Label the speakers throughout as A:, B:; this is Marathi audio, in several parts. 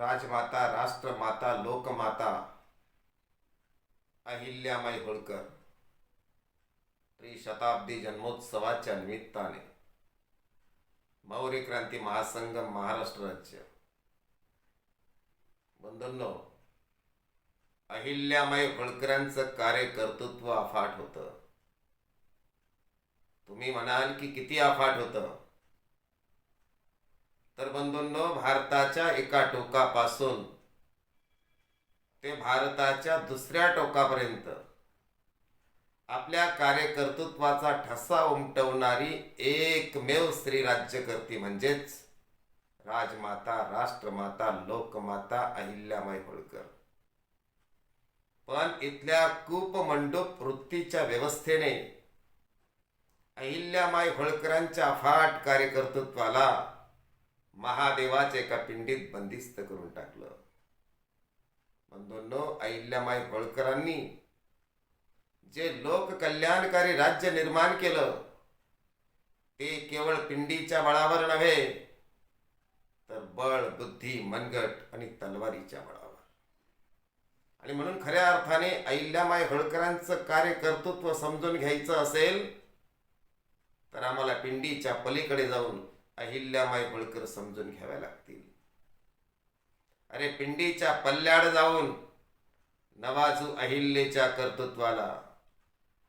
A: राजमाता राष्ट्रमाता लोकमाता अहिल्यामाई होळकर त्रिशताब्दी जन्मोत्सवाच्या निमित्ताने मौर्य क्रांती महासंघ महाराष्ट्र राज्य. बंधूंनो अहिल्यामाई होळकरांचं कार्यकर्तृत्व अफाट होतं. तुम्ही म्हणाल की किती अफाट होतं? तर बंधूंनो भारताच्या एका टोकापासून ते भारताच्या दुसऱ्या टोकापर्यंत आपल्या कार्यकर्तृत्वाचा ठसा उमटवणारी एकमेव स्त्री राज्यकर्ती म्हणजेच राजमाता राष्ट्रमाता लोकमाता अहिल्यामाई होळकर. पण इथल्या कूपमंडूप वृत्तीच्या व्यवस्थेने अहिल्यामाई होळकरांच्या अफाट कार्यकर्तृत्वाला महादेवाच्या एका पिंडीत बंदिस्त करून टाकलं. बंधूंनो अहिल्यामाई होळकरांनी जे लोककल्याणकारी राज्य निर्माण केलं ते केवळ पिंडीच्या बळावर नव्हे तर बळ बुद्धी मनगट आणि तलवारीच्या बळावर. आणि म्हणून खऱ्या अर्थाने अहिल्यामाई होळकरांचं कार्यकर्तृत्व समजून घ्यायचं असेल तर आम्हाला पिंडीच्या पलीकडे जाऊन अहिल्यामाई होळकर समजून घ्याव्या लागतील. अरे पिंडीच्या पल्ल्याड जाऊन नवाजू अहिल्येच्या कर्तृत्वाला.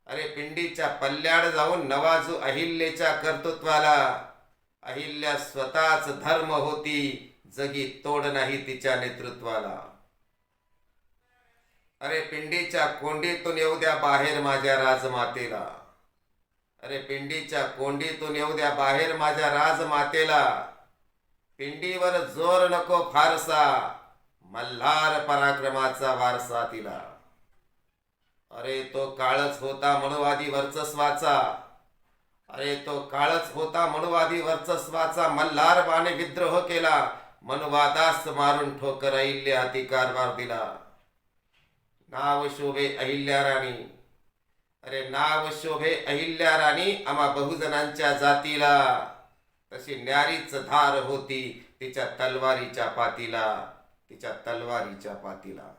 A: अरे पिंडीच्या पल्ल्याड जाऊन नवाजू अहिल्येच्या कर्तृत्वाला. अहिल्या स्वतःच धर्म होती जगी तोड नाही तिच्या नेतृत्वाला. अरे पिंडीच्या कोंडीतून येऊ द्या बाहेर माझ्या राजमातेला. अरे पिंडीच्या कोंडीतून येऊ द्या बाहेर माझ्या राजमातेला. पिंडीवर जोर नको फारसा मल्हार पराक्रमाचा वारसा तिला. अरे तो काळच होता मनुवादी वर्चस्वाचा. अरे तो काळच होता मनुवादी वर्चस्वाचा मल्हार बाने विद्रोह केला मनुवादास मारून ठोकर अहिल्या हाती कारभार दिला. नाव शोभे अहिल्या राणी. अरे नाव शोभे अहिल्या राणी आम्हा बहुजनांच्या जातीला. तशी न्यारीच धार होती तिच्या तलवारीच्या पातीला तिच्या तलवारीच्या पातीला.